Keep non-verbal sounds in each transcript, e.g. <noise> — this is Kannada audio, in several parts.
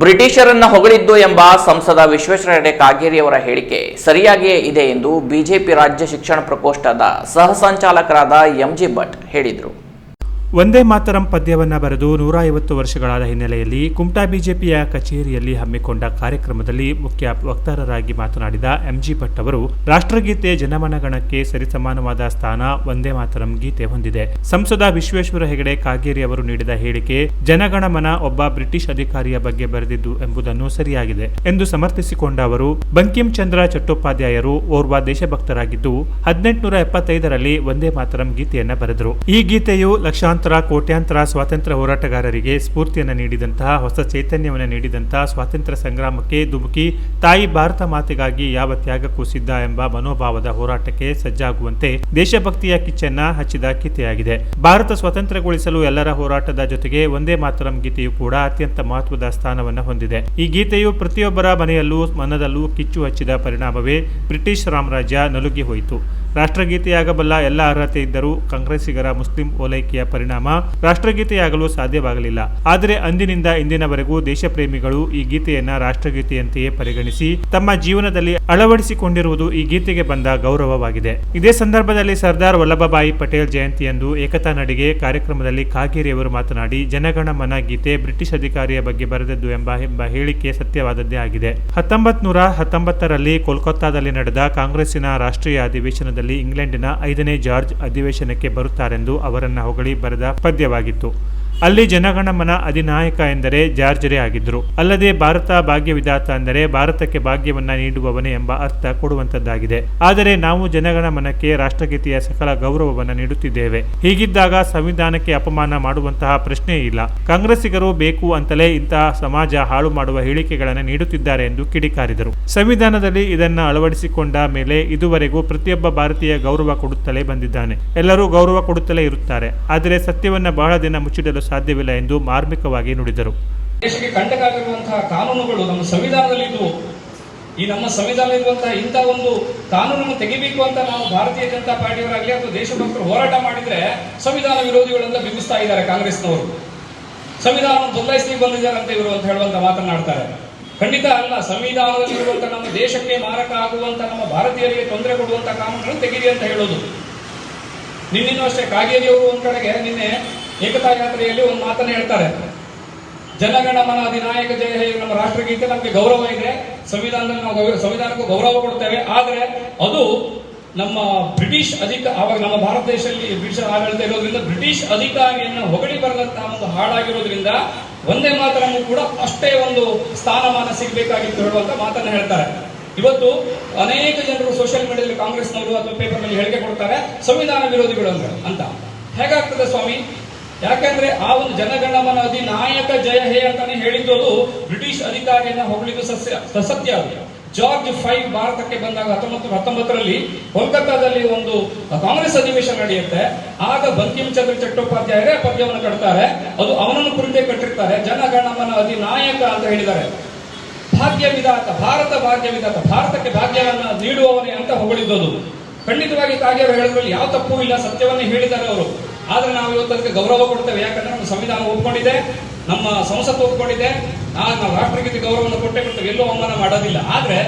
ಬ್ರಿಟಿಷರನ್ನ ಹೊಗಳಿದ್ದು ಎಂಬ ಸಂಸದ ವಿಶ್ವೇಶ್ವರ ಹೆಗಡೆ ಕಾಗೇರಿಯವರ ಹೇಳಿಕೆ ಸರಿಯಾಗಿಯೇ ಇದೆ ಎಂದು ಬಿಜೆಪಿ ರಾಜ್ಯ ಶಿಕ್ಷಣ ಪ್ರಕೋಷ್ಠದ ಸಹ ಸಂಚಾಲಕರಾದ ಎಂಜಿ ಭಟ್ ಹೇಳಿದರು. ಒಂದೇ ಮಾತರಂ ಪದ್ಯವನ್ನ ಬರೆದು ನೂರ ಐವತ್ತು ವರ್ಷಗಳಾದ ಹಿನ್ನೆಲೆಯಲ್ಲಿ ಕುಮಟಾ ಬಿಜೆಪಿಯ ಕಚೇರಿಯಲ್ಲಿ ಹಮ್ಮಿಕೊಂಡ ಕಾರ್ಯಕ್ರಮದಲ್ಲಿ ಮುಖ್ಯ ವಕ್ತಾರರಾಗಿ ಮಾತನಾಡಿದ ಎಂಜಿ ಭಟ್ ಅವರು, ರಾಷ್ಟ್ರಗೀತೆ ಜನಮನಗಣಕ್ಕೆ ಸರಿಸಮಾನವಾದ ಸ್ಥಾನ ಒಂದೇ ಮಾತರಂ ಗೀತೆ ಹೊಂದಿದೆ. ಸಂಸದ ವಿಶ್ವೇಶ್ವರ ಹೆಗಡೆ ಕಾಗೇರಿ ಅವರು ನೀಡಿದ ಹೇಳಿಕೆ, ಜನಗಣಮನ ಒಬ್ಬ ಬ್ರಿಟಿಷ್ ಅಧಿಕಾರಿಯ ಬಗ್ಗೆ ಬರೆದಿದ್ದು ಎಂಬುದನ್ನು ಸರಿಯಾಗಿದೆ ಎಂದು ಸಮರ್ಥಿಸಿಕೊಂಡ ಅವರು, ಬಂಕಿಂ ಚಂದ್ರ ಚಟ್ಟೋಪಾಧ್ಯಾಯರು ಓರ್ವ ದೇಶಭಕ್ತರಾಗಿದ್ದು, ಹದಿನೆಂಟುನೂರ ಎಪ್ಪತ್ತೈದರಲ್ಲಿ ಒಂದೇ ಮಾತರಂ ಗೀತೆಯನ್ನು ಬರೆದರು. ಈ ಗೀತೆಯು ಲಕ್ಷಾಂತರ ಕೋಟ್ಯಾಂತರ ಸ್ವಾತಂತ್ರ್ಯ ಹೋರಾಟಗಾರರಿಗೆ ಸ್ಫೂರ್ತಿಯನ್ನು ನೀಡಿದಂತಹ, ಹೊಸ ಚೈತನ್ಯವನ್ನು ನೀಡಿದಂತಹ ಸ್ವಾತಂತ್ರ್ಯ ಸಂಗ್ರಾಮಕ್ಕೆ ಧುಮುಕಿ, ತಾಯಿ ಭಾರತ ಮಾತೆಗಾಗಿ ಯಾವ ತ್ಯಾಗಕ್ಕೂ ಸಿದ್ಧ ಎಂಬ ಮನೋಭಾವದ ಹೋರಾಟಕ್ಕೆ ಸಜ್ಜಾಗುವಂತೆ ದೇಶಭಕ್ತಿಯ ಕಿಚ್ಚನ್ನ ಹಚ್ಚಿದ ಗೀತೆಯಾಗಿದೆ ಭಾರತ ಸ್ವತಂತ್ರಗೊಳಿಸಲು ಎಲ್ಲರ ಹೋರಾಟದ ಜೊತೆಗೆ ಒಂದೇ ಮಾತರಂ ಗೀತೆಯು ಕೂಡ ಅತ್ಯಂತ ಮಹತ್ವದ ಸ್ಥಾನವನ್ನು ಹೊಂದಿದೆ. ಈ ಗೀತೆಯು ಪ್ರತಿಯೊಬ್ಬರ ಮನೆಯಲ್ಲೂ, ಮನದಲ್ಲೂ ಕಿಚ್ಚು ಹಚ್ಚಿದ ಪರಿಣಾಮವೇ ಬ್ರಿಟಿಷ್ ಸಾಮ್ರಾಜ್ಯ ನಲುಗಿ ಹೋಯಿತು. ರಾಷ್ಟ್ರಗೀತೆಯಾಗಬಲ್ಲ ಎಲ್ಲ ಅರ್ಹತೆ ಇದ್ದರೂ ಕಾಂಗ್ರೆಸ್ಸಿಗರ ಮುಸ್ಲಿಂ ಓಲೈಕೆಯ ಪರಿಣಾಮ ರಾಷ್ಟ್ರಗೀತೆಯಾಗಲು ಸಾಧ್ಯವಾಗಲಿಲ್ಲ. ಆದರೆ ಅಂದಿನಿಂದ ಇಂದಿನವರೆಗೂ ದೇಶಪ್ರೇಮಿಗಳು ಈ ಗೀತೆಯನ್ನ ರಾಷ್ಟ್ರಗೀತೆಯಂತೆಯೇ ಪರಿಗಣಿಸಿ ತಮ್ಮ ಜೀವನದಲ್ಲಿ ಅಳವಡಿಸಿಕೊಂಡಿರುವುದು ಈ ಗೀತೆಗೆ ಬಂದ ಗೌರವವಾಗಿದೆ. ಇದೇ ಸಂದರ್ಭದಲ್ಲಿ ಸರ್ದಾರ್ ವಲ್ಲಭಭಾಯಿ ಪಟೇಲ್ ಜಯಂತಿಯಂದು ಏಕತಾ ನಡಿಗೆ ಕಾರ್ಯಕ್ರಮದಲ್ಲಿ ಕಾಗೇರಿಯವರು ಮಾತನಾಡಿ, ಜನಗಣ ಮನ ಗೀತೆ ಬ್ರಿಟಿಷ್ ಅಧಿಕಾರಿಯ ಬಗ್ಗೆ ಬರೆದದ್ದು ಎಂಬ ಎಂಬ ಹೇಳಿಕೆ ಸತ್ಯವಾದದ್ದೇ ಆಗಿದೆ. ಹತ್ತೊಂಬತ್ ನೂರ ಹತ್ತೊಂಬತ್ತರಲ್ಲಿ ಕೋಲ್ಕತ್ತಾದಲ್ಲಿ ನಡೆದ ಕಾಂಗ್ರೆಸ್ಸಿನ ರಾಷ್ಟ್ರೀಯ ಅಧಿವೇಶನದಲ್ಲಿ ಇಂಗ್ಲೆಂಡಿನ ಐದನೇ ಜಾರ್ಜ್ ಅಧಿವೇಶನಕ್ಕೆ ಬರುತ್ತಾರೆಂದು ಅವರನ್ನ ಹೊಗಳಿ ಬರೆದ ಪದ್ಯವಾಗಿತ್ತು. ಅಲ್ಲಿ ಜನಗಣಮನ ಅಧಿನಾಯಕ ಎಂದರೆ ಜಾರ್ಜರೇ ಆಗಿದ್ರು ಅಲ್ಲದೆ ಭಾರತ ಭಾಗ್ಯವಿದಾತ ಅಂದರೆ ಭಾರತಕ್ಕೆ ಭಾಗ್ಯವನ್ನ ನೀಡುವವನೇ ಎಂಬ ಅರ್ಥ ಕೊಡುವಂತದ್ದಾಗಿದೆ ಆದರೆ ನಾವು ಜನಗಣಮನಕ್ಕೆ ರಾಷ್ಟ್ರಗೀತೆಯ ಸಕಲ ಗೌರವವನ್ನು ನೀಡುತ್ತಿದ್ದೇವೆ. ಹೀಗಿದ್ದಾಗ ಸಂವಿಧಾನಕ್ಕೆ ಅಪಮಾನ ಮಾಡುವಂತಹ ಪ್ರಶ್ನೆ ಇಲ್ಲ. ಕಾಂಗ್ರೆಸ್ಸಿಗರು ಬೇಕು ಅಂತಲೇ ಇಂತಹ ಸಮಾಜ ಹಾಳು ಮಾಡುವ ಹೇಳಿಕೆಗಳನ್ನು ನೀಡುತ್ತಿದ್ದಾರೆ ಎಂದು ಕಿಡಿಕಾರಿದರು. ಸಂವಿಧಾನದಲ್ಲಿ ಇದನ್ನ ಅಳವಡಿಸಿಕೊಂಡ ಮೇಲೆ ಇದುವರೆಗೂ ಪ್ರತಿಯೊಬ್ಬ ಭಾರತೀಯ ಗೌರವ ಕೊಡುತ್ತಲೇ ಬಂದಿದ್ದಾನೆ. ಎಲ್ಲರೂ ಗೌರವ ಕೊಡುತ್ತಲೇ ಇರುತ್ತಾರೆ. ಆದರೆ ಸತ್ಯವನ್ನ ಬಹಳ ದಿನ ಮುಚ್ಚಿಡಲು ಸಾಧ್ಯವಿಲ್ಲ ಎಂದು ಮಾರ್ಮಿಕವಾಗಿ ನುಡಿದರು. ದೇಶಕ್ಕೆ ಕಂಟಕಾಗಿರುವಂತಹ ಕಾನೂನುಗಳು ನಮ್ಮ ಸಂವಿಧಾನದಲ್ಲಿ ಇದ್ವು ಈ ನಮ್ಮ ಸಂವಿಧಾನದಲ್ಲಿರುವಂತಹ ಇಂಥ ಒಂದು ಕಾನೂನನ್ನು ತೆಗಿಬೇಕು ಅಂತ ನಾವು ಭಾರತೀಯ ಜನತಾ ಪಾರ್ಟಿಯವರಾಗಲಿ ಅಥವಾ ದೇಶಭಕ್ತರು ಹೋರಾಟ ಮಾಡಿದ್ರೆ ಸಂವಿಧಾನ ವಿರೋಧಿಗಳನ್ನ ಬಿಂಬಿಸ್ತಾ ಇದ್ದಾರೆ ಕಾಂಗ್ರೆಸ್ನವರು. ಸಂವಿಧಾನವನ್ನು ಬದಲಾಯಿಸಲಿಕ್ಕೆ ಬಂದಿದ್ದಾರೆ ಅಂತ ಇವರು ಅಂತ ಹೇಳುವಂತ ಮಾತನಾಡ್ತಾರೆ ಖಂಡಿತ ಅಲ್ಲ, ಸಂವಿಧಾನದಲ್ಲಿ ಇರುವಂತ ನಮ್ಮ ದೇಶಕ್ಕೆ ಮಾರಕ ಆಗುವಂತ ನಮ್ಮ ಭಾರತೀಯರಿಗೆ ತೊಂದರೆ ಕೊಡುವಂತ ಕಾನೂನುಗಳನ್ನು ತೆಗೀರಿ ಅಂತ ಹೇಳೋದು. ನಿನ್ನಿನ್ನೂ ಅಷ್ಟೇ, ಕಾಗೇರಿಯವರು ಒಂದ್ ಕಡೆಗೆ ನಿನ್ನೆ ಏಕತಾ ಯಾತ್ರೆಯಲ್ಲಿ ಒಂದು ಮಾತನ್ನ ಹೇಳ್ತಾರೆ. ಜನಗಣ ಮನ ಅಧಿನಾಯಕ ಜಯ ಹೇ ನಮ್ಮ ರಾಷ್ಟ್ರಗೀತೆ ನಮಗೆ ಗೌರವ ಇದೆ. ಸಂವಿಧಾನದಲ್ಲಿ ನಾವು ಸಂವಿಧಾನಕ್ಕೂ ಗೌರವ ಕೊಡ್ತೇವೆ. ಆದರೆ ಅದು ನಮ್ಮ ಬ್ರಿಟಿಷ್ ಅಧಿಕ, ಆವಾಗ ನಮ್ಮ ಭಾರತ ದೇಶದಲ್ಲಿ ಬ್ರಿಟಿಷ್ ಆಡಳಿತ ಇರೋದ್ರಿಂದ ಬ್ರಿಟಿಷ್ ಅಧಿಕಾರಿಯನ್ನು ಹೊಗಳಿ ಬರೆದಂತಹ ಒಂದು ಹಾಡಾಗಿರೋದ್ರಿಂದ ಒಂದೇ ಮಾತನ್ನು ಕೂಡ ಅಷ್ಟೇ ಒಂದು ಸ್ಥಾನಮಾನ ಸಿಗಬೇಕಾಗಿತ್ತು ಹೇಳುವಂತ ಮಾತನ್ನು ಹೇಳ್ತಾರೆ. ಇವತ್ತು ಅನೇಕ ಜನರು ಸೋಷಿಯಲ್ ಮೀಡಿಯಾದಲ್ಲಿ ಕಾಂಗ್ರೆಸ್ನವರು ಅಥವಾ ಪೇಪರ್ನಲ್ಲಿ ಹೇಳಿಕೆ ಕೊಡ್ತಾರೆ, ಸಂವಿಧಾನ ವಿರೋಧಿಗಳು ಅಂತ ಅಂತ. ಹೇಗಾಗ್ತದೆ ಸ್ವಾಮಿ? ಯಾಕಂದ್ರೆ ಆ ಒಂದು ಜನಗಣಮನ ಅಧಿನಾಯಕ ಜಯ ಹೇ ಅಂತಾನೆ ಹೇಳಿದ್ದು ಅದು ಬ್ರಿಟಿಷ್ ಅಧಿಕಾರಿಯನ್ನ ಹೊಗಳಿದ್ದು ಸಸ್ಯ ಸತ್ಯ ಅದು. ಜಾರ್ಜ್ ಫೈವ್ ಭಾರತಕ್ಕೆ ಬಂದಾಗ ಹತ್ತೊಂಬತ್ತು, ಹತ್ತೊಂಬತ್ತರಲ್ಲಿ ಕೋಲ್ಕತ್ತಾದಲ್ಲಿ ಒಂದು ಕಾಂಗ್ರೆಸ್ ಅಧಿವೇಶನ ನಡೆಯುತ್ತೆ. ಆಗ ಬಂಕಿಂ ಚಂದ್ರ ಚಟ್ಟೋಪಾಧ್ಯಾಯರೇ ಪದ್ಯವನ್ನು ಕಟ್ತಾರೆ. ಅದು ಅವನನ್ನು ಕುರಿತೇ ಕಟ್ಟಿರ್ತಾರೆ. ಜನಗಣಮನ ಅಧಿನಾಯಕ ಅಂತ ಹೇಳಿದ್ದಾರೆ. ಭಾಗ್ಯ ವಿಧಾತ ಭಾರತ ಭಾಗ್ಯ ವಿಧಾತ ಭಾರತಕ್ಕೆ ಭಾಗ್ಯವನ್ನು ನೀಡುವವನೇ ಅಂತ ಹೊಗಳಿದ್ದದು. ಖಂಡಿತವಾಗಿ ಕಾಗೇರು ಹೇಳಿದ್ರಲ್ಲಿ ಯಾವ ತಪ್ಪು ಇಲ್ಲ, ಸತ್ಯವನ್ನೇ ಹೇಳಿದ್ದಾರೆ ಅವರು. ಆದ್ರೆ ನಾವು ಇವತ್ತು ಗೌರವ ಕೊಡ್ತೇವೆ. ಯಾಕಂದ್ರೆ ನಮ್ಮ ಸಂವಿಧಾನ ಒಪ್ಕೊಂಡಿದೆ, ನಮ್ಮ ಸಂಸತ್ತು ಒಪ್ಕೊಂಡಿದೆ. ನಾವು ರಾಷ್ಟ್ರಗೀತೆ ಗೌರವವನ್ನು ಕೊಟ್ಟೆ ಕೊಡ್ತೇವೆ. ಎಲ್ಲೂ ಅವಮಾನ ಮಾಡೋದಿಲ್ಲ. ಆದರೆ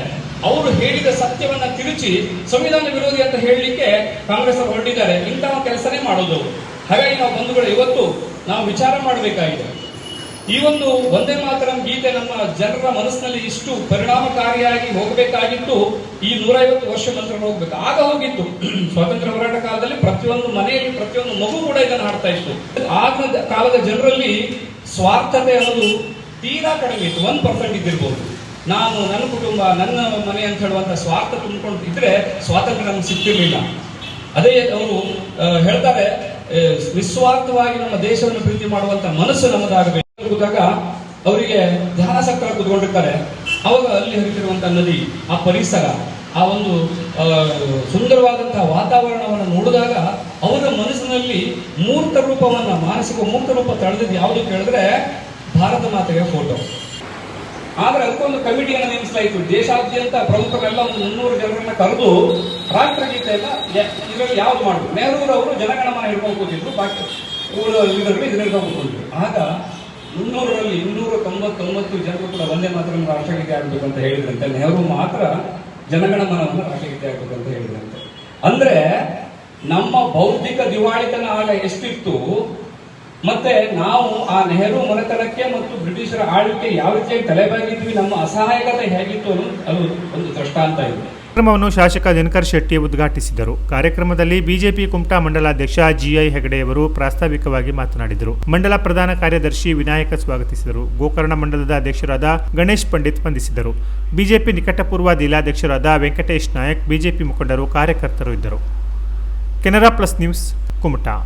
ಅವರು ಹೇಳಿದ ಸತ್ಯವನ್ನ ತಿರುಚಿ ಸಂವಿಧಾನ ವಿರೋಧಿ ಅಂತ ಹೇಳಲಿಕ್ಕೆ ಕಾಂಗ್ರೆಸ್ ಅವರು ಹೊರಟಿದ್ದಾರೆ. ಇಂತಹ ಕೆಲಸನೇ ಮಾಡೋದು. ಹಾಗಾಗಿ ನಾವು ಬಂಧುಗಳು, ಇವತ್ತು ನಾವು ವಿಚಾರ ಮಾಡಬೇಕಾಗಿದೆ. ಈ ಒಂದು ಒಂದೇ ಮಾತರಂ ಗೀತೆ ನಮ್ಮ ಜನರ ಮನಸ್ಸಿನಲ್ಲಿ ಇಷ್ಟು ಪರಿಣಾಮಕಾರಿಯಾಗಿ ಹೋಗಬೇಕಾಗಿತ್ತು. ಈ ನೂರೈವತ್ತು ವರ್ಷ ನಂತರ ಹೋಗ್ಬೇಕು. ಆಗ ಹೋಗಿತ್ತು. <clears throat> ಸ್ವಾತಂತ್ರ್ಯ ಹೋರಾಟ ಕಾಲದಲ್ಲಿ ಪ್ರತಿಯೊಂದು ಮನೆಯಲ್ಲಿ ಪ್ರತಿಯೊಂದು ಮಗು ಕೂಡ ಇದನ್ನು ಹಾಡ್ತಾ ಇತ್ತು. ಆಗಿನ ಕಾಲದ ಜನರಲ್ಲಿ ಸ್ವಾರ್ಥತೆ ಅನ್ನೋದು ತೀರಾ ಕಡಿಮೆ ಇತ್ತು. ಒನ್ ಪರ್ಸೆಂಟ್ ಇದ್ದಿರ್ಬೋದು. ನಾನು, ನನ್ನ ಕುಟುಂಬ, ನನ್ನ ಮನೆ ಅಂತ ಹೇಳುವಂತ ಸ್ವಾರ್ಥ ತುಂಬಿಕೊಂಡು ಇದ್ರೆ ಸ್ವಾತಂತ್ರ್ಯ ನಮ್ಗೆ ಸಿಗ್ತಿರ್ಲಿಲ್ಲ ಅದೇ ಅವರು ಹೇಳ್ತಾರೆ ನಿಸ್ವಾರ್ಥವಾಗಿ ನಮ್ಮ ದೇಶವನ್ನು ಪ್ರೀತಿ ಮಾಡುವಂತ ಮನಸ್ಸು ನಮ್ಮದಾಗಬೇಕು. ಕೂತಾಗ ಅವರಿಗೆ ಧ್ಯಾನಾಸಕ್ತರ ಕೂತ್ಕೊಂಡಿರ್ತಾರೆ. ಅವಾಗ ಅಲ್ಲಿ ಹರಿತಿರುವಂತಹ ನದಿ, ಆ ಪರಿಸರ, ಆ ಒಂದು ಸುಂದರವಾದಂತಹ ವಾತಾವರಣವನ್ನು ನೋಡಿದಾಗ ಅವರ ಮನಸ್ಸಿನಲ್ಲಿ ಮೂರ್ತ ರೂಪವನ್ನ, ಮಾನಸಿಕ ಮೂರ್ತ ರೂಪ ತಳೆದಿದ್ದು ಯಾವುದು ಕೇಳಿದ್ರೆ ಭಾರತ ಮಾತೆಯ ಫೋಟೋ ಆದ್ರೆ ಅದಕ್ಕೊಂದು ಕಮಿಟಿಯನ್ನು ನೇಮಿಸಲಾಯಿತು. ದೇಶಾದ್ಯಂತ ಪ್ರಮುಖರೆಲ್ಲ ಒಂದು ಮುನ್ನೂರು ಜನರನ್ನ ಕರೆದು ರಾಷ್ಟ್ರಗೀತೆಯನ್ನ ಎಲ್ಲ ಇದರಲ್ಲಿ ಯಾವ್ದು ಮಾಡುದು ನೆಹರೂರವರು ಜನಗಣಮನ ಹಿಡ್ಕೊಂಡು ಕೂತಿದ್ರು. ಬಾಕಿ ಇದರಲ್ಲಿ ಹಿಡ್ಕೊಂಡು ಕೂತಿದ್ರು. ಆಗ ಮುನ್ನೂರರಲ್ಲಿ ಇನ್ನೂರ ತೊಂಬತ್ತೊಂಬತ್ತು ಜನರು ಕೂಡ ಒಂದೇ ಮಾತ್ರ ರಾಷ್ಟ್ರಗೀತೆ ಆಗಬೇಕು ಅಂತ ಹೇಳಿದ್ರಂತೆ. ನೆಹರು ಮಾತ್ರ ಜನಗಣಮನವನ್ನು ರಾಷ್ಟ್ರಗೀತೆ ಆಗಬೇಕು ಅಂತ ಹೇಳಿದ್ರಂತೆ. ಅಂದ್ರೆ ನಮ್ಮ ಬೌದ್ಧಿಕ ದಿವಾಳಿತನ ಆಗ ಎಷ್ಟಿತ್ತು, ಮತ್ತೆ ನಾವು ಆ ನೆಹರು ಮನೆತನಕ್ಕೆ ಮತ್ತು ಬ್ರಿಟಿಷರ ಆಳ್ವಿಕೆ ಯಾವ ರೀತಿಯಾಗಿ ತಲೆಬಾಗಿದ್ವಿ, ನಮ್ಮ ಅಸಹಾಯಕತೆ ಹೇಗಿತ್ತು ಅನ್ನೋದು ಅದು ಒಂದು ದೃಷ್ಟಾಂತ ಇದೆ. ಕಾರ್ಯಕ್ರಮವನ್ನು ಶಾಸಕ ದಿನಕರ್ ಶೆಟ್ಟಿ ಉದ್ಘಾಟಿಸಿದರು. ಕಾರ್ಯಕ್ರಮದಲ್ಲಿ ಬಿಜೆಪಿ ಕುಮಟಾ ಮಂಡಲಾಧ್ಯಕ್ಷ ಜಿಐ ಹೆಗಡೆಯವರು ಪ್ರಾಸ್ತಾವಿಕವಾಗಿ ಮಾತನಾಡಿದರು. ಮಂಡಲ ಪ್ರಧಾನ ಕಾರ್ಯದರ್ಶಿ ವಿನಾಯಕ ಸ್ವಾಗತಿಸಿದರು. ಗೋಕರ್ಣ ಮಂಡಲದ ಅಧ್ಯಕ್ಷರಾದ ಗಣೇಶ್ ಪಂಡಿತ್ ವಂದಿಸಿದರು ಬಿಜೆಪಿ ನಿಕಟಪೂರ್ವ ಜಿಲ್ಲಾಧ್ಯಕ್ಷರಾದ ವೆಂಕಟೇಶ್ ನಾಯಕ್, ಬಿಜೆಪಿ ಮುಖಂಡರು, ಕಾರ್ಯಕರ್ತರು ಇದ್ದರು. Canara plus news, Kumta.